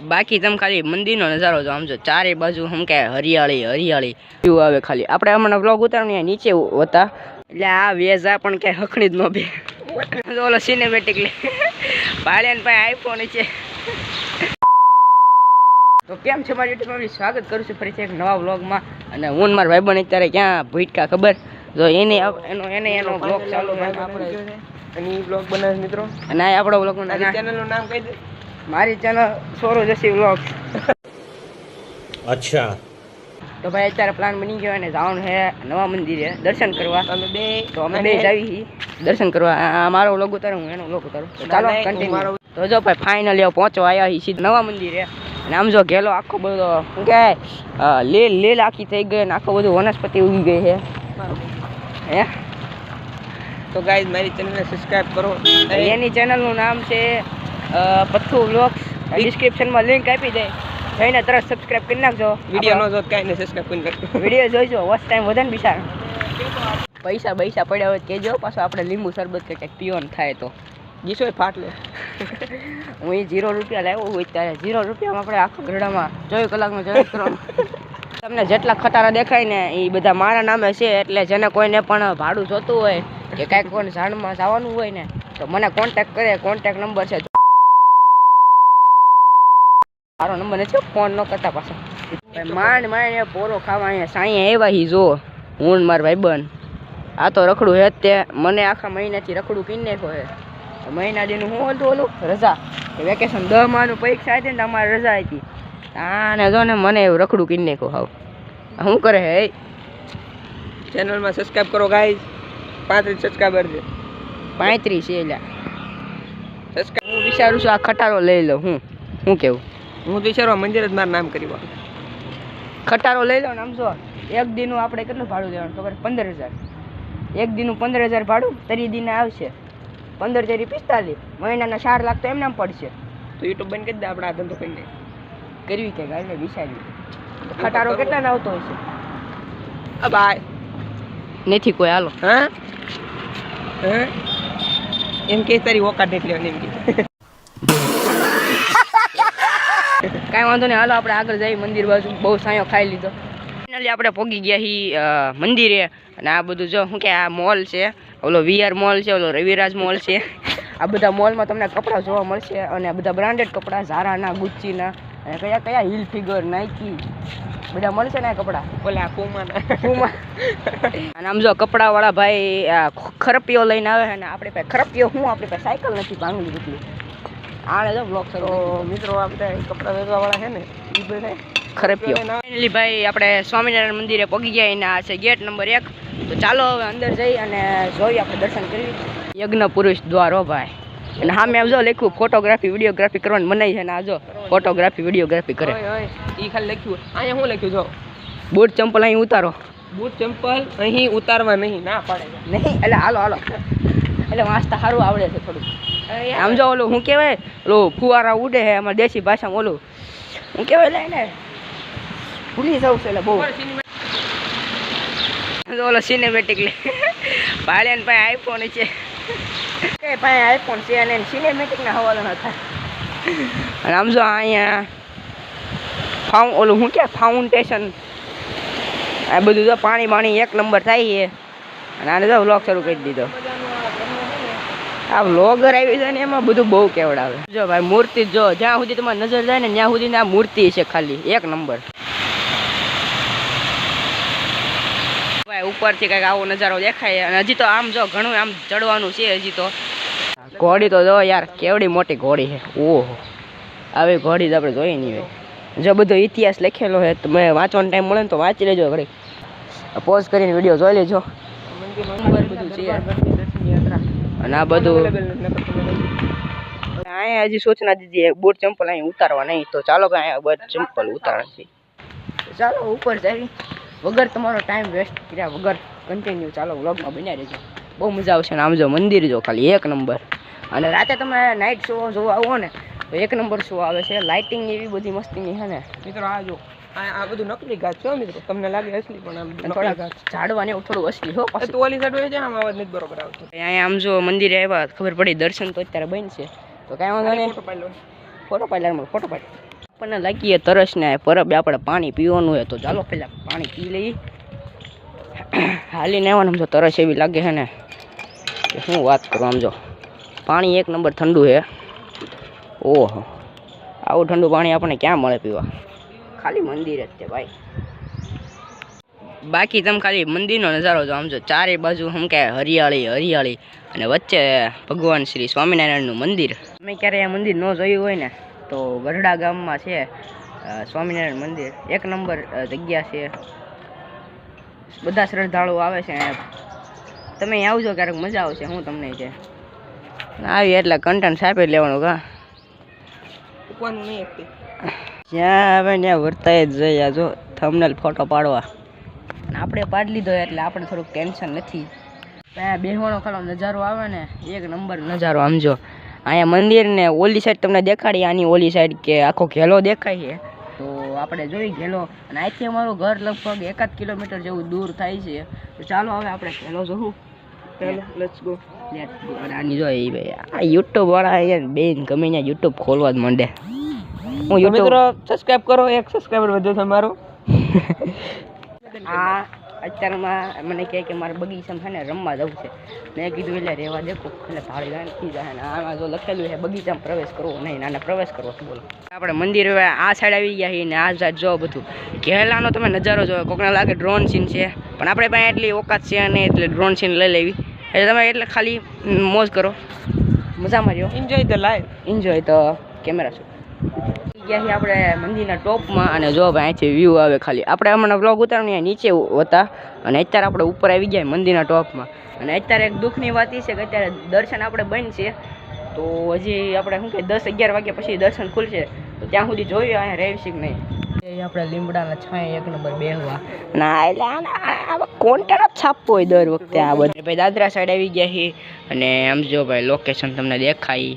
બાકી તમે ખાલી મંદિરનો નજારો જો આમ જો ચારે બાજુ હમ કે હરિયાળી હરિયાળી. એવું આવે ખાલી. આપણે હમણાં બ્લોગ ઉતારવાની નીચે હતા. એટલે આ વેઝા પણ ક્યાંય હખણી જ ન બે. ઓલો સિનેમેટિક લે. ભાળ્યાને ભાઈ આઈફોન છે. તો કેમ છે મારી યુટ્યુબ ફેમિલી સ્વાગત કરું છું ફરીથી એક નવા વ્લોગમાં અને હું મારા ભાઈબંધ અત્યારે ક્યાં ભૂટકા ખબર? જો એને એનો એને એનો બ્લોગ ચાલુ આપણે અને બ્લોગ બનાવે મિત્રો. અને આપણો બ્લોગ ચેનલનું નામ કહી દે. મારી ચેનલ સોરો જસી વ્લોગ અચ્છા. તો ભાઈ અત્યારે પ્લાન બની ગયો અને જવાનું છે નવા મંદિરે દર્શન કરવા. અમે બે તો અમે બે જાવી દર્શન કરવા. મારો વ્લોગ ઉતારો હું એનો વ્લોગ ઉતારો. ચાલો કન્ટિન્યુ તો જો ભાઈ ફાઇનલી આવ પહોંચો આવ્યા હી સીધા નવા મંદિરે. અને આમ જો ઘેલો આખો બધો શું કે લીલ લીલ આખી થઈ ગઈ અને આખો બધું વનસ્પતિ ઉગી ગઈ છે. હે? તો ગાય મારી ચેનલને સબસ્ક્રાઇબ કરો. એની ચેનલનું નામ છે પથ્થુ વ્લોગ્સ ડિસ્ક્રિપ્શનમાં લિંક આપી દે. જઈને તરત સબસ્ક્રાઇબ કરી નાખજો. વીડિયો નો જો કાઈ નહીં સબસ્ક્રાઇબ કરી નાખજો. વીડિયો જોઈજો. વોચ ટાઈમ વધે ને બિચાર. પૈસા પૈસા પડ્યા હોય કહેજો. પાછો આપણે લીંબુ શરબત કે કંઈક પીવાનું થાય તો. ગીસો ફાટ લે. હું એ જીરો રૂપિયા લાવ્યો હોય ત્યારે જીરો રૂપિયામાં આપણે આખા ગરડામાં ચોવીસ કલાકનો જરૂર કરવાનું. તમને જેટલા ખટારા દેખાય ને એ બધા મારા નામે છે એટલે જેને કોઈને પણ ભાડું જોતું હોય કે કાંઈક કોઈને ઝાડમાં જવાનું હોય ને તો મને કોન્ટેક કરે. કોન્ટેક નંબર છે મારો નંબર નથી ફોન ન કરતા પાછો. માંડ માંડ પોરો ખાવા અહીંયા સાંઈ આવ્યા હી જો. હું ને ભાઈ બન આ તો રખડું હે તે મને આખા મહિનાથી રખડું કીને નાખ્યો હે. મહિના દીનું શું હતું ઓલું? રજા. વેકેશન દહ માનું પરીક્ષા હતી ને તમારે અમારે રજા હતી. આને જો ને મને એવું રખડું કીને કહો હાવ. શું કરે હે ચેનલમાં સબસ્ક્રાઈબ કરો ગાઈઝ પાંત્રીસ સબસ્ક્રાઈબર છે. પાંત્રીસ છે એટલે સબસ્ક્રાઇબ હું વિચારું છું આ ખટારો લઈ લઉં. હું? શું કેવું? હું તો વિચારવા મંદિર જ મારું નામ કરી ખટારો લઈ લો ને આમ જો એક દીનું આપણે કેટલું ભાડું દેવાનું ખબર? પંદર હજાર. એક દીનું પંદર હજાર ભાડું તરી દીને આવશે. પંદર તેરી પિસ્તાલીસ. મહિનાના ચાર લાખ તો એમને પડશે. તો યુટ્યુબ બંધ કરી દે આપણે આ ધંધો કરીને. કરવી કે ગાઈને વિચારી ખટારો કેટલા ના આવતો હશે? બાય નથી કોઈ હાલો. હા? હા? એમ કે તારી ઓકાત નથી લેવાની એમ કે. કાંઈ વાંધો નહીં. હાલો આપણે આગળ જઈએ મંદિર બાજુ. બહુ સાયો ખાઈ લીધો. ફાઇનલી આપણે પહોંચી ગયા હી મંદિરે. અને આ બધું જો શું કે આ મોલ છે. ઓલો વીઆર મોલ છે ઓલો રવિરાજ મોલ છે. આ બધા મોલમાં તમને કપડાં જોવા મળશે. અને આ બધા બ્રાન્ડેડ કપડાં ઝારાના ગુચ્ચીના અને કયા કયા હિલ ફિગર નાઇકી બધા મળશે ને આ કપડાં? ઓલા પૂમાના. પૂમા. અને આમ જો કપડાવાળા ભાઈ આ ખરપીઓ લઈને આવે અને આપણી પાસે ખરપીઓ હું આપણી પાસે સાયકલ નથી ભાંગલી જેટલી આને જો બ્લોક શરૂ મિત્રો આપણે કપડાં કપડા વાળા છે ને એ બધા ખરપીઓ ફાઇનલી ભાઈ આપણે સ્વામિનારાયણ મંદિરે પગી ગયા એના છે ગેટ નંબર એક. તો ચાલો હવે અંદર જઈ અને જોઈએ આપણે દર્શન કરી યજ્ઞ પુરુષ દ્વારો ભાઈ. અને હા મેં જો લખ્યું ફોટોગ્રાફી વિડીયોગ્રાફી કરવાની મનાઈ છે ને આ જો ફોટોગ્રાફી વિડીયોગ્રાફી કરે. ઈ ખાલી લખ્યું અહીંયા શું લખ્યું જો? બૂટ ચંપલ અહીં ઉતારો. બૂટ ચંપલ અહીં ઉતારવા નહીં ના પાડે. નહીં એટલે હાલો હાલો. એટલે વાંચતા સારું આવડે છે થોડું આમ જો ઓલું શું કહેવાય? ઓલું ફુવારા ઉડે છે અમારે દેશી ભાષામાં ઓલું. શું કહેવાય એટલે ને ભૂલી જવું છે એટલે બહુ. ઓલો સિનેમેટિક લે. ભાળ્યાને પાસે આઈફોન છે. કે પાસે આઈફોન છે અને સિનેમેટિકના હવાલો ન થાય. અને આમ જો અહીંયા ફાઉ ઓલું શું કે ફાઉન્ટેશન આ બધું તો પાણી બાણી એક નંબર થાય છે. અને આને તો વ્લોગ શરૂ કરી દીધો. આ વ્લોગર આવી છે ને એમાં બધું બહુ કેવડાવે. જો ભાઈ, મૂર્તિ જો, જ્યાં સુધી તમારી નજર જાય ને, ત્યાં સુધી આ મૂર્તિ છે ખાલી, એક નંબર. ભાઈ, ઉપરથી કંઈક આવો નજારો દેખાય. અને હજી તો આમ જો, ઘણું આમ ચડવાનું છે હજી તો. ઘોડી તો જો યાર, કેવડી મોટી ઘોડી છે. ઓહો. આવી ઘોડી તો આપણે જોઈ નહીં જો બધો ઇતિહાસ લખેલો છે તમે વાંચવાનો ટાઈમ મળે ને તો વાંચી લેજો ઘડી પોઝ કરીને વીડિયો જોઈ લેજો. બધું છે અને આ બધું અહીંયા હજી સૂચના દીધી બોટ ચંપલ અહીં ઉતારવા નહીં. તો ચાલો કે અહીંયા બૂટ ચંપલ ઉતારવાથી ચાલો ઉપર જઈ વગર તમારો ટાઈમ વેસ્ટ કર્યા વગર કન્ટિન્યુ ચાલો વ્લોગમાં બન્યા રહેજો. બહુ મજા આવશે ને આમ જો મંદિર જો ખાલી એક નંબર અને રાતે તમે નાઇટ શો જોવા આવો ને તો એક નંબર શો આવે છે. લાઇટિંગ એવી બધી મસ્તીની છે ને. મિત્રો આ જો આ આ બધું નકલી ઘાટ છે મિત્રો. તમને લાગે અસલી પણ આમ થોડા ઘાસ. ઝાડવાને થોડું અસલી હો. તો ઓલી સાઈડ હોય છે આમ અવાજ નથી બરોબર આવતો. અહીંયા આમ જો મંદિરે આવ્યા ખબર પડી દર્શન તો અત્યારે બનશે તો કાંઈ વાંધો નહીં. ફોટો પાડી લો. ફોટો પાડલામાં ફોટો પાડ. આપણને લાગીએ તરસ ને પરબ આપણે પાણી પીવાનું હોય તો ચાલો પહેલાં પાણી પી લઈએ. હાલીને આવવાનું જો તરસ એવી લાગે છે ને. કે શું વાત કરું આમ જો. પાણી એક નંબર ઠંડુ છે. ઓહો. આવું ઠંડુ પાણી આપણને ક્યાં મળે પીવા? ખાલી મંદિર જ છે ભાઈ બાકી તમે ખાલી મંદિરનો નજારો જો આમ ચારે બાજુ કે હરિયાળી હરિયાળી અને વચ્ચે ભગવાન શ્રી સ્વામિનારાયણનું મંદિર. અમે ક્યારે આ મંદિર ન જોયું હોય ને, તો ગઢડા ગામમાં છે સ્વામિનારાયણ મંદિર. એક નંબર જગ્યા છે. બધા શ્રદ્ધાળુઓ આવે છે તમે આવજો, ક્યારેક મજા આવશે, હું તમને છે આવી એટલે કન્ટેન્ટ સાપી લેવાનું કા. જ્યાં આવે ત્યાં વર્તાય જ જઈએ. જો થમનેલ ફોટો પાડવા. આપણે પાડી લીધો એટલે આપણે થોડુંક ટેન્શન નથી. ત્યાં બેહવાનો ખાલો નજારો આવે ને, એક નંબર નજારો, આમ જો. અહીંયા મંદિર ને ઓલી સાઈડ તમને દેખાડી, આની ઓલી સાઈડ કે આખો ઘેલો દેખાય છે. તો આપણે જોઈ ઘેલો. અને અહીંથી અમારું ઘર લગભગ એકાદ કિલોમીટર જેવું દૂર થાય છે. તો ચાલો હવે આપણે ઘેલો જોવું. આની જો એ ભાઈ, આ યુટ્યુબ વાળા બેન ગમે ત્યાં યુટ્યુબ ખોલવા જ માંડે. હું તમે મિત્રો સબસ્ક્રાઇબ કરો એક સબસ્ક્રાઇબર વધ્યો તમારો આ અત્યારમાં મને કહે કે મારે બગીચામાં છે ને રમવા જવું છે. મેં કીધું એટલે રહેવા દેખો એટલે ભાડે નાખી જાય ને આમાં જો લખેલું છે બગીચામાં પ્રવેશ કરવો નહીં નાના પ્રવેશ કરવો બોલો. આપણે મંદિર આ સાઈડ આવી ગયા છીએ ને આ સાઈડ જો બધું. ઘેલાનો તમે નજારો જોયો કોકને લાગે ડ્રોન સીન છે. પણ આપણે પાસે એટલી ઓકાત છે નહીં એટલે ડ્રોન સીન લઈ લેવી. એટલે તમે એટલે ખાલી મોજ કરો. મજા માર્યો enjoy the life enjoy the camera શું ગયા આપણે મંદિરના ટોપમાં અને જો ભાઈ અહીંથી વ્યૂ આવે ખાલી. આપણે હમણાં બ્લોગ ઉતારવાની નીચે હતા અને અત્યારે આપણે ઉપર આવી ગયા મંદિરના ટોપમાં. અને અત્યારે એક દુઃખની વાત એ છે કે અત્યારે દર્શન આપણે બંધ છે. તો હજી આપણે શું કે દસ અગિયાર વાગ્યા પછી દર્શન ખુલશે. તો ત્યાં સુધી જોઈએ અહીંયા રહેશે કે નહીં. આપણે લીમડાના છાંય એક નંબર બેહવા. ના એટલે આના કોન્ટેન્ટ જ છાપવો હોય દર વખતે આ બધું. ભાઈ દાદરા સાઈડ આવી ગયા છે. અને આમ જો ભાઈ લોકેશન તમને દેખાય.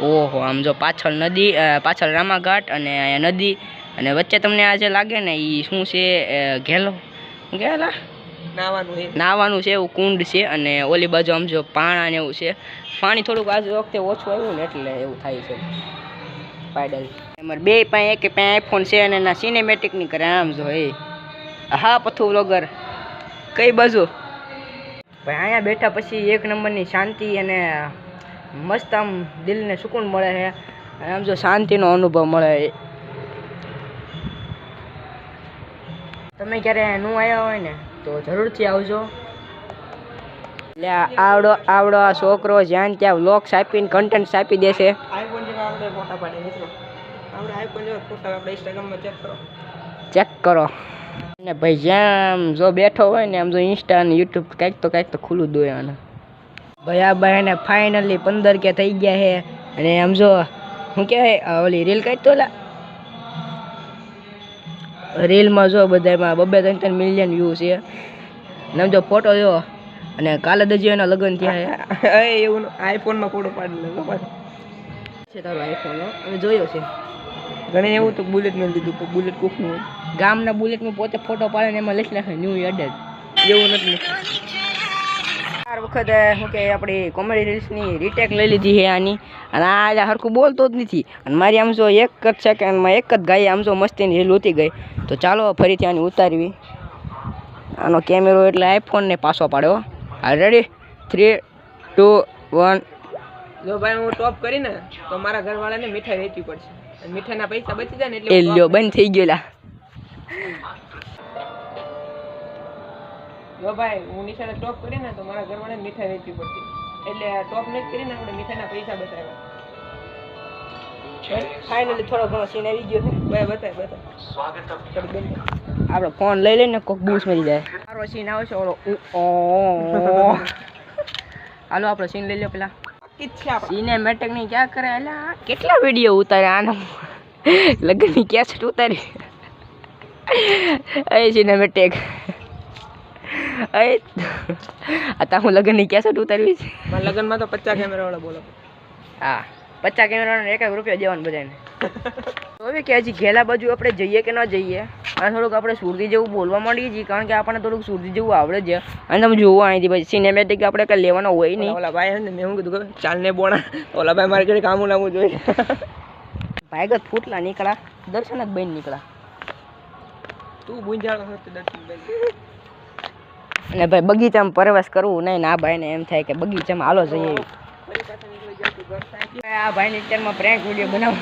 ઓહો આમ જો પાછળ નદી પાછળ રામાઘાટ અને અહીંયા નદી અને વચ્ચે તમને આ જે લાગે ને એ શું છે ઘેલો? ઘેલા? નાવાનું નાવાનું છે એવું કુંડ છે અને ઓલી બાજુ આમ જો પાણા ને એવું છે. પાણી થોડુંક આજ વખતે ઓછું આવ્યું ને એટલે એવું થાય છે. પાયડલ અમારે બે પાસે એક પાસે આઈફોન છે અને એના સિનેમેટિકની કરે આમ જો એ. હા પથુ વ્લોગર કઈ બાજુ? ભાઈ અહીંયા બેઠા પછી એક નંબરની શાંતિ અને મસ્ત આમ દિલને સુકૂન મળે છે. આમ જો શાંતિનો અનુભવ મળે તમે ક્યારે નું આવ્યા હોય ને તો જરૂરથી આવજો. એટલે આવડો આવડો આ છોકરો જ્યાં ત્યાં વ્લોગ્સ આપીને કન્ટેન્ટ આપી દેશે ચેક કરો. ને ભાઈ જ્યાં જો બેઠો હોય ને આમ જો ઇન્સ્ટા ને યુટ્યુબ કાંઈક તો કાંઈક તો ખુલ્લું જ ભાઈ એને ફાઇનલી પંદર કે થઈ ગયા છે. અને આમ જો શું કહેવાય ઓલી રીલ કાઢતો લા. રીલમાં જો બધામાં બબે ત્રણ ત્રણ મિલિયન વ્યૂ છે. ને આમ જો ફોટો જો અને કાલે દજી એના લગ્ન થયા એ એવું આઈફોનમાં ફોટો પાડી લે છે તારો આઈફોન અમે જોયો છે. ઘણે એવું તો બુલેટ મેં લીધું તો બુલેટ કૂકનું ગામના બુલેટમાં પોતે ફોટો પાડે ને એમાં લખી નાખે ન્યૂ એડેડ એવું નથી ચાર વખત શું કે આપણી કોમેડી રીલ્સની રીટેક લઈ લીધી છે આની. અને આ આજે હરખું બોલતો જ નથી. અને મારી આમ જો એક જ સેકન્ડમાં એક જ ગાય આમ જો મસ્તીની રીલ ઉતી ગઈ. તો ચાલો ફરીથી આની ઉતારવી. આનો કેમેરો એટલે આઈફોનને પાછો પાડ્યો. હા રેડી થ્રી ટુ વન જો ભાઈ હું ટોપ કરીને તો મારા ઘરવાળાને મીઠાઈ વેચવી પડશે. મીઠાઈના પૈસા બચી જાય ને એટલે બંધ થઈ ગયેલા. જો ભાઈ હું નિશાને ટોપ કરી ને તો મારા ઘરવાળાને મીઠાઈ વેચવી પડતી એટલે ટોપ નથી કરીને આપણે મીઠાઈના પૈસા બતાવ્યા. ફાઇનલી થોડો ઘણો સીન આવી ગયો છે. ભાઈ બતાય બતાય. આપણે ફોન લઈ લઈને કોક બૂસ મરી જાય. મારો સીન આવશે ઓલો ઓ. હાલો આપણો સીન લઈ લો પેલા. છે સિનેમેટિકની ક્યાં કરે? એટલે આ કેટલા વીડિયો ઉતારે આનો લગ્નની કેસેટ ઉતારી. અય સિનેમેટિક આ તા હું લગ્નની કેસેટ ઉતારવી છે લગ્નમાં તો પચાસ કેમેરા વાળા બોલો. હા પચાસ કેમેરાનો એક એક રૂપિયા દેવાનું બધાને. તો હવે કે હજી ઘેલા બાજુ આપણે જઈએ કે ન જઈએ? અને થોડુંક આપણે સુરતી જેવું બોલવા માંડીએ છીએ કારણ કે આપણને થોડુંક સુરતી જેવું આવડે છે. અને તમે જોવો અહીંથી પછી સિનેમેટિક આપણે કંઈ લેવાનો હોય નહીં. ઓલા ભાઈ ને મેં શું કીધું કે ચાલ ને બોણા ઓલા ભાઈ મારે ઘરે કામું લાવવું જોઈએ. ભાગત ફૂટલા નીકળ્યા દર્શન જ બન નીકળ્યા. તું ગુંજાળો હતો દર્શનભાઈ અને ભાઈ બગીચામાં પ્રવેશ કરવું નહીં ને ભાઈને એમ થાય કે બગીચામાં હાલો જઈએ. આ ભાઈની અત્યારમાં પ્રેન્ક વીડિયો બનાવું.